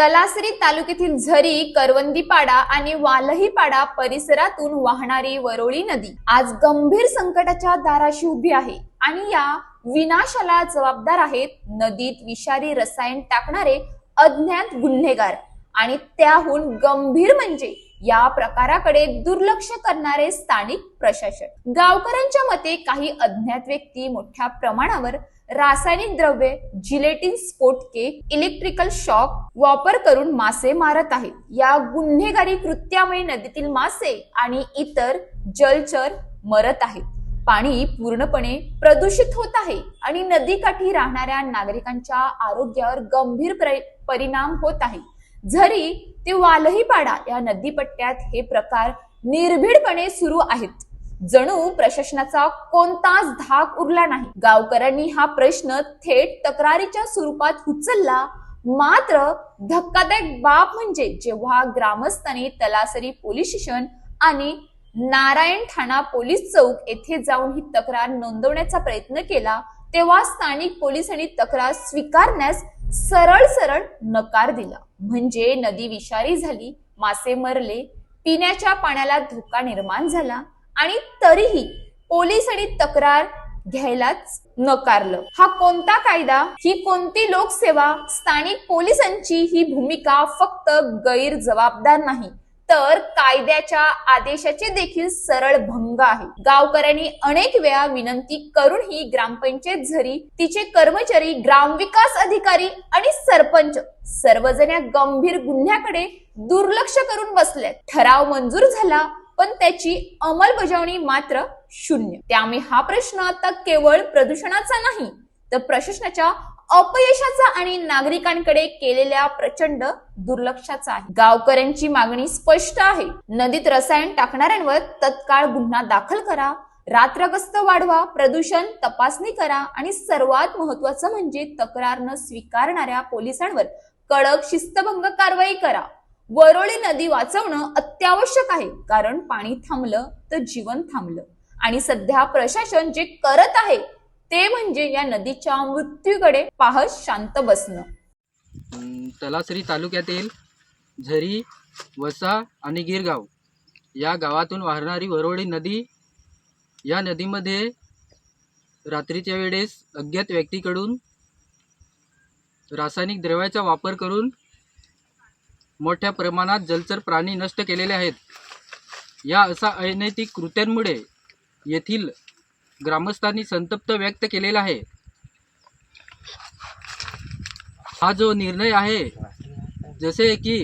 तलासरी तालुक्यातील झरी करवंदीपाडा आणि वालहीपाडा परिसरातून वाहणारी वरोळी नदी आज गंभीर संकटाच्या दाराशी उभी आहे आणि या विनाशाला जबाबदार आहेत नदीत विषारी रसायन टाकणारे अज्ञात गुन्हेगार. आणि त्याहून गंभीर म्हणजे या प्रकाराकडे दुर्लक्ष करणारे स्थानिक प्रशासन गावकऱ्यांच्या मते काही अज्ञात व्यक्ती मोठ्या प्रमाणावर रासायनिक द्रव्ये जिलेटिन स्फोटके इलेक्ट्रिकल शॉक वापर करून मासे मारत आहेत. या गुन्हेगारी कृत्यामुळे नदीतील मासे आणि इतर जलचर मरत आहेत. पाणी पूर्णपणे प्रदूषित होत आहे आणि नदीकाठी राहणाऱ्या नागरिकांच्या आरोग्यावर गंभीर परिणाम होत आहे. झरी ते वालहीपाडा या नदीपट्ट्यात हे प्रकार निर्भीडपणे सुरू आहेत. जणू प्रशासनाचा कोणताच धाक उरला नाही. गावकऱ्यांनी हा प्रश्न थेट तक्रारीच्या स्वरूपात उचलला. मात्र धक्कादायक बाब म्हणजे जेव्हा ग्रामस्थांनी तलासरी पोलीस स्टेशन आणि नारायण ठाणा पोलीस चौक येथे जाऊन ही तक्रार नोंदवण्याचा प्रयत्न केला तेव्हा स्थानिक पोलिसांनी तक्रार स्वीकारण्यास सरळ सरळ नकार दिला. म्हणजे नदी विषारी झाली मासे मरले पिण्याच्या पाण्याला धोका निर्माण झाला आणि तरीही पोलिसांनी तक्रार घ्यायलाच नकारलं. हा कोणता कायदा? ही कोणती लोकसेवा? स्थानिक पोलिसांची ही भूमिका फक्त गैरजबाबदार नाही. तर कायद्याच्या आदेशाचे देखील सरळ भंग आहे. गावकऱ्यांनी अनेक वेळा विनंती करूनही ग्रामपंचायत झरी तिचे कर्मचारी ग्रामविकास अधिकारी आणि सरपंच सर्वजण गंभीर गुन्ह्याकडे दुर्लक्ष करून बसले ठराव मंजूर झाला पण त्याची अंमलबजावणी मात्र शून्य. त्यामुळे हा प्रश्न आता केवळ प्रदूषणाचा नाही तर प्रशासनाच्या अपयशाचा आणि नागरिकांकडे केलेल्या प्रचंड दुर्लक्षाचा आहे. गावकऱ्यांची मागणी स्पष्ट आहे. नदीत रसायन टाकणाऱ्यांवर तत्काळ गुन्हा दाखल करा. रात्रगस्त वाढवा. प्रदूषण तपासणी करा. आणि सर्वात महत्वाचं म्हणजे तक्रार न स्वीकारणाऱ्या पोलिसांवर कडक शिस्तभंग कारवाई करा. वरोळी नदी वाचवणं अत्यावश्यक आहे. कारण पाणी थांबलं तर जीवन थांबलं. आणि सध्या प्रशासन जे करत आहे ते म्हणजे या नदीच्या मृत्यूकडे पाहत शांत बसणं. तलासरी तालुक्यातील झरी वसा आणि गिरगाव. या गावातून वाहणारी वरोळी नदी या नदीमध्ये रात्रीच्या वेळेस अज्ञात व्यक्तीकडून रासायनिक द्रव्याचा वापर करून मोठ्या प्रमाणात जलचर प्राणी नष्ट केलेले आहेत. या असा अनैतिक कृत्यांमुळे येथील ग्रामस्थांनी संतप्त व्यक्त केलेला आहे. हा जो निर्णय आहे जसे की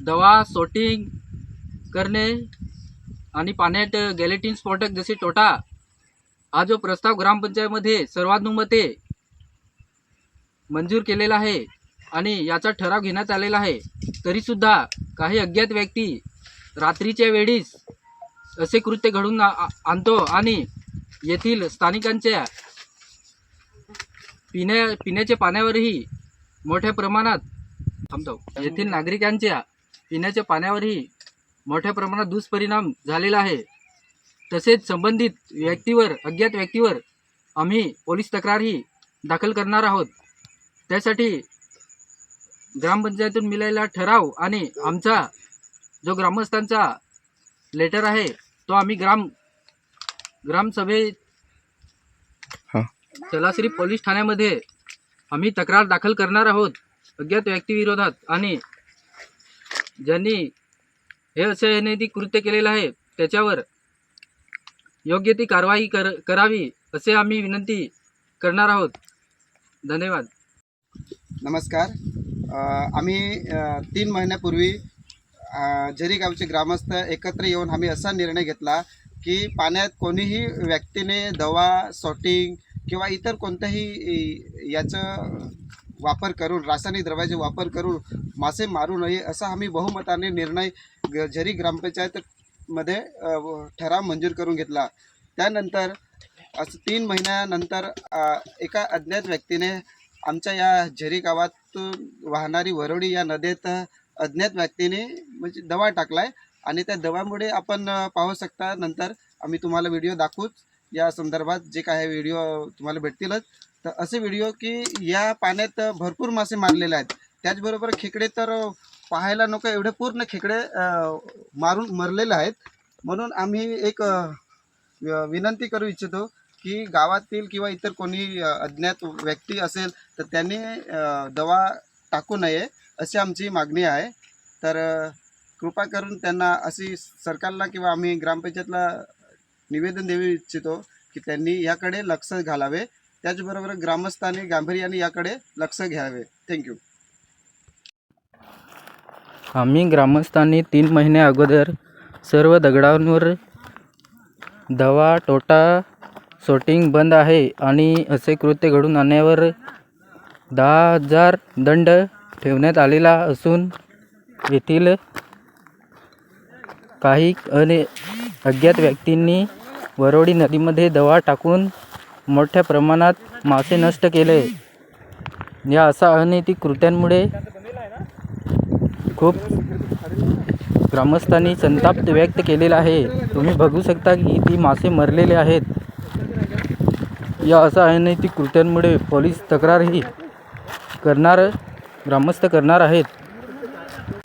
दवा सोटिंग करणे आणि पाण्यात गॅलेटिन स्फोटक जसे टोटा हा जो प्रस्ताव ग्रामपंचायतमध्ये सर्वानुमते मंजूर केलेला आहे आणि याचा ठराव घेण्यात आलेला आहे तरीसुद्धा काही अज्ञात व्यक्ती रात्रीच्या वेळीस असे कृत्य घडून आ- आणतो आणि येथील स्थानिकांच्या पिण्या पिण्याच्या पाण्यावरही मोठ्या प्रमाणात थांबतो. येथील नागरिकांच्या पिण्याच्या पाण्यावरही मोठ्या प्रमाणात दुष्परिणाम झालेला आहे. तसेच संबंधित व्यक्तीवर अज्ञात व्यक्तीवर आम्ही पोलीस तक्रारही दाखल करणार आहोत. त्यासाठी ग्रामपंचायतून मिळालेला ठराव आणि आमचा जो ग्रामस्थांचा लेटर आहे तो आम्ही ग्राम ग्रामसभेत हा. तलासरी पोलीस ठाण्यामध्ये आम्ही तक्रार दाखल करणार आहोत. अज्ञात व्यक्तीविरोधात आणि ज्यांनी हे असे अनैतिक कृत्य केलेलं आहे त्याच्यावर योग्य ती कारवाई कर करावी असे आम्ही विनंती करणार आहोत. धन्यवाद. नमस्कार. अ, आम्ही अ, तीन महिन्यापूर्वी अ, झरी गावचे ग्रामस्थ एकत्र येऊन आम्ही असा निर्णय घेतला की पाण्यात कोणीही व्यक्तीने दवा सॉटिंग किंवा इतर कोणत्याही याचं वापर करून रासायनिक द्रव्याचे वापर करून मासे मारू नये असा आम्ही बहुमताने निर्णय ग- झरी ग्रामपंचायतमध्ये व- ठराव मंजूर करून घेतला. त्यानंतर असं तीन महिन्यानंतर एका अज्ञात व्यक्तीने आमच्या या झरी गावात वाहणारी वरोडी या नदीत अज्ञात व्यक्तीने म्हणजे दवा टाकलाय. आणि त्या दवामुळे आपण पाहू शकता. नंतर आम्ही तुम्हाला व्हिडिओ दाखवूच या संदर्भात जे काय व्हिडिओ तुम्हाला भेटतीलच. तर असे व्हिडिओ की या पाण्यात भरपूर मासे मारलेले आहेत. त्याचबरोबर खेकडे तर पाहायला नको एवढे पूर्ण खेकडे मारून मरलेले आहेत. म्हणून आम्ही एक विनंती करू इच्छितो की गावातील किंवा इतर कोणी अज्ञात व्यक्ती असेल तर त्यांनी दवा टाकू नये अशी आमची मागणी आहे. तर कृपा करून त्यांना अशी सरकारला किंवा आम्ही ग्रामपंचायतला निवेदन देऊ इच्छितो की त्यांनी याकडे लक्ष घालावे. त्याचबरोबर ग्रामस्थांनी गांभीर्याने याकडे लक्ष घ्यावे. थँक्यू आम्ही ग्रामस्थांनी तीन महिन्या अगोदर सर्व दगडांवर दवा टोटा सोटिंग बंद आहे आणि असे कृत्य घडून आणण्यावर दहा हजार दंड ठेवण्यात आलेला असून येथील काही अने अज्ञात व्यक्तींनी वरोडी नदीमध्ये दवा टाकून मोठ्या प्रमाणात मासे नष्ट केले. या अशा अनैतिक कृत्यांमुळे खूप ग्रामस्थांनी संताप व्यक्त केलेला आहे. तुम्ही बघू शकता की ती मासे मरलेले आहेत. या अशा अनैतिक कृत्यांमुळे पोलीस तक्रारही करणार ग्रामस्थ करणार आहेत.